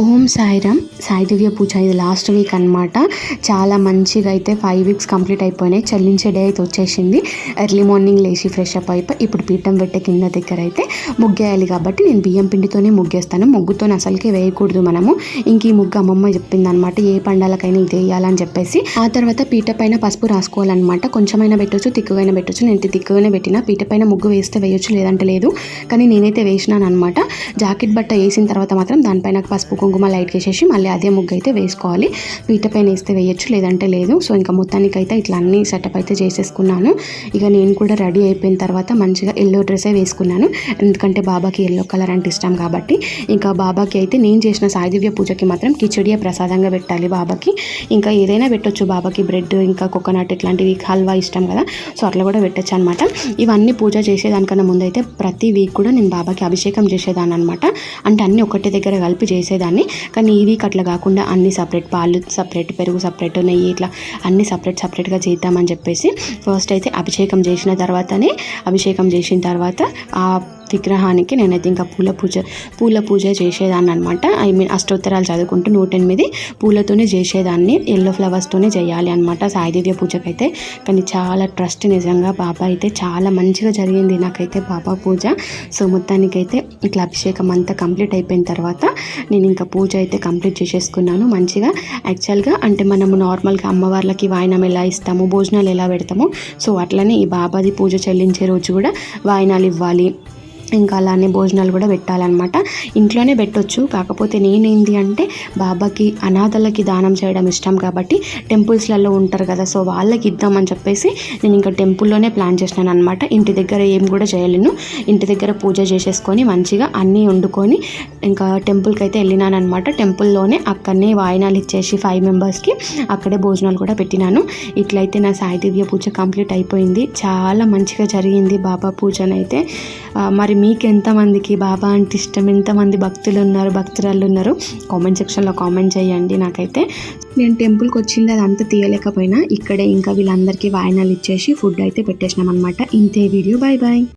ఓం సాయిరామ్. సాయి దివ్య పూజ ఇది last week అనమాట చాలా మంచిగా అయితే ఫైవ్ వీక్స్ కంప్లీట్ అయిపోయినాయి. చెల్లించే డే అయితే వచ్చేసింది. ఎర్లీ మార్నింగ్ లేచి ఫ్రెష్ అప్ అయిపోయి ఇప్పుడు పీఠం పెట్టే కింద దగ్గర అయితే ముగ్గేయాలి కాబట్టి నేను బియ్యం పిండితోనే ముగ్గేస్తాను. ముగ్గుతో అసలుకే వేయకూడదు మనము. ఇంక ఈ ముగ్గు అమ్మమ్మ చెప్పింది అనమాట ఏ పండాలకైనా ఇది వేయాలని చెప్పేసి. ఆ తర్వాత పీట పైన పసుపు రాసుకోవాలన్నమాట. కొంచెమైనా పెట్టొచ్చు తిక్కువైనా పెట్టొచ్చు. నేను తిక్కువైనా పెట్టిన పీట పైన ముగ్గు వేస్తే వేయొచ్చు లేదంటే లేదు. కానీ నేనైతే వేసినాను అనమాట జాకెట్ బట్ట వేసిన తర్వాత మాత్రం దానిపైన పసుపు కుంకుమ లైట్ వేసేసి మళ్ళీ అదే ముగ్గు అయితే వేసుకోవాలి. పీట పైన వేస్తే వేయొచ్చు లేదంటే లేదు. సో ఇంకా మొత్తానికి అయితే ఇట్లా అన్ని సెటప్ అయితే చేసేసుకున్నాను. ఇక నేను కూడా రెడీ అయిపోయిన తర్వాత మంచిగా ఎల్లో డ్రెస్సే వేసుకున్నాను. ఎందుకంటే బాబాకి ఎల్లో కలర్ అంటే ఇష్టం కాబట్టి. ఇంకా బాబాకి అయితే నేను చేసిన సాయిదివ్య పూజకి మాత్రం కిచడియే ప్రసాదంగా పెట్టాలి బాబాకి. ఇంకా ఏదైనా పెట్టొచ్చు బాబాకి. బ్రెడ్ ఇంకా కోకోనట్ ఇట్లాంటివి హల్వా ఇష్టం కదా. సో అట్లా కూడా పెట్టచ్చు అనమాట ఇవన్నీ పూజ చేసేదానికన్నా ముందైతే ప్రతి వీక్ కూడా నేను బాబాకి అభిషేకం చేసేదాన్ని అనమాట అంటే అన్నీ ఒకటి దగ్గర కలిపి చేసేదాన్ని. కానీ ఇవి అట్లా కాకుండా అన్ని సపరేట్ పాలు సపరేట్ పెరుగు సపరేట్ నెయ్యి ఇట్లా అన్ని సపరేట్ సపరేట్గా చేద్దామని చెప్పేసి ఫస్ట్ అయితే అభిషేకం చేసిన తర్వాతనే అభిషేకం చేసిన తర్వాత ఆ విగ్రహానికి నేనైతే ఇంకా పూల పూజ పూల పూజ చేసేదాన్ని అనమాట ఐ మీన్ అష్టోత్తరాలు చదువుకుంటూ నూట ఎనిమిది పూలతోనే చేసేదాన్ని ఎల్లో ఫ్లవర్స్తోనే చేయాలి అనమాట సాయిదివ్య పూజకైతే. కానీ చాలా ట్రస్ట్ నిజంగా బాబా అయితే చాలా మంచిగా జరిగింది నాకైతే బాబా పూజ. సో మొత్తానికైతే ఇట్లా అభిషేకం అంతా కంప్లీట్ అయిపోయిన తర్వాత నేను ఇంకా పూజ అయితే కంప్లీట్ చేసేసుకున్నాను మంచిగా. యాక్చువల్గా అంటే మనము నార్మల్గా అమ్మవార్లకి వాయినం ఎలా ఇస్తాము భోజనాలు ఎలా పెడతాము సో అట్లనే ఈ బాబాది పూజ చెల్లించే రోజు కూడా వాయినాలు ఇవ్వాలి. ఇంకా అలానే భోజనాలు కూడా పెట్టాలన్నమాట. ఇంట్లోనే పెట్టొచ్చు. కాకపోతే నేనేంది అంటే బాబాకి అనాథలకి దానం చేయడం ఇష్టం కాబట్టి టెంపుల్స్లలో ఉంటారు కదా సో వాళ్ళకి ఇద్దామని చెప్పేసి నేను ఇంకా టెంపుల్లోనే ప్లాన్ చేసినాను అనమాట ఇంటి దగ్గర ఏం కూడా చేయలేను. ఇంటి దగ్గర పూజ చేసేసుకొని మంచిగా అన్నీ వండుకొని ఇంకా టెంపుల్కి అయితే వెళ్ళినాను అనమాట టెంపుల్లోనే అక్కడనే వాయినాలు ఇచ్చేసి ఫైవ్ మెంబర్స్కి అక్కడే భోజనాలు కూడా పెట్టినాను. ఇట్లయితే నా సాయి దివ్య పూజ కంప్లీట్ అయిపోయింది. చాలా మంచిగా జరిగింది బాబా పూజనైతే. మరి మీకు ఎంతమందికి బాబా అంటే ఇష్టం? ఎంతమంది భక్తులు ఉన్నారు భక్తురాళ్ళు ఉన్నారు కామెంట్ సెక్షన్లో కామెంట్ చేయండి నాకైతే. నేను టెంపుల్కి వచ్చింది అది అంతా తీయలేకపోయినా ఇక్కడే ఇంకా వీళ్ళందరికీ వాయినాలు ఇచ్చేసి ఫుడ్ అయితే పెట్టేసినాం అనమాట ఇంతే వీడియో బాయ్ బాయ్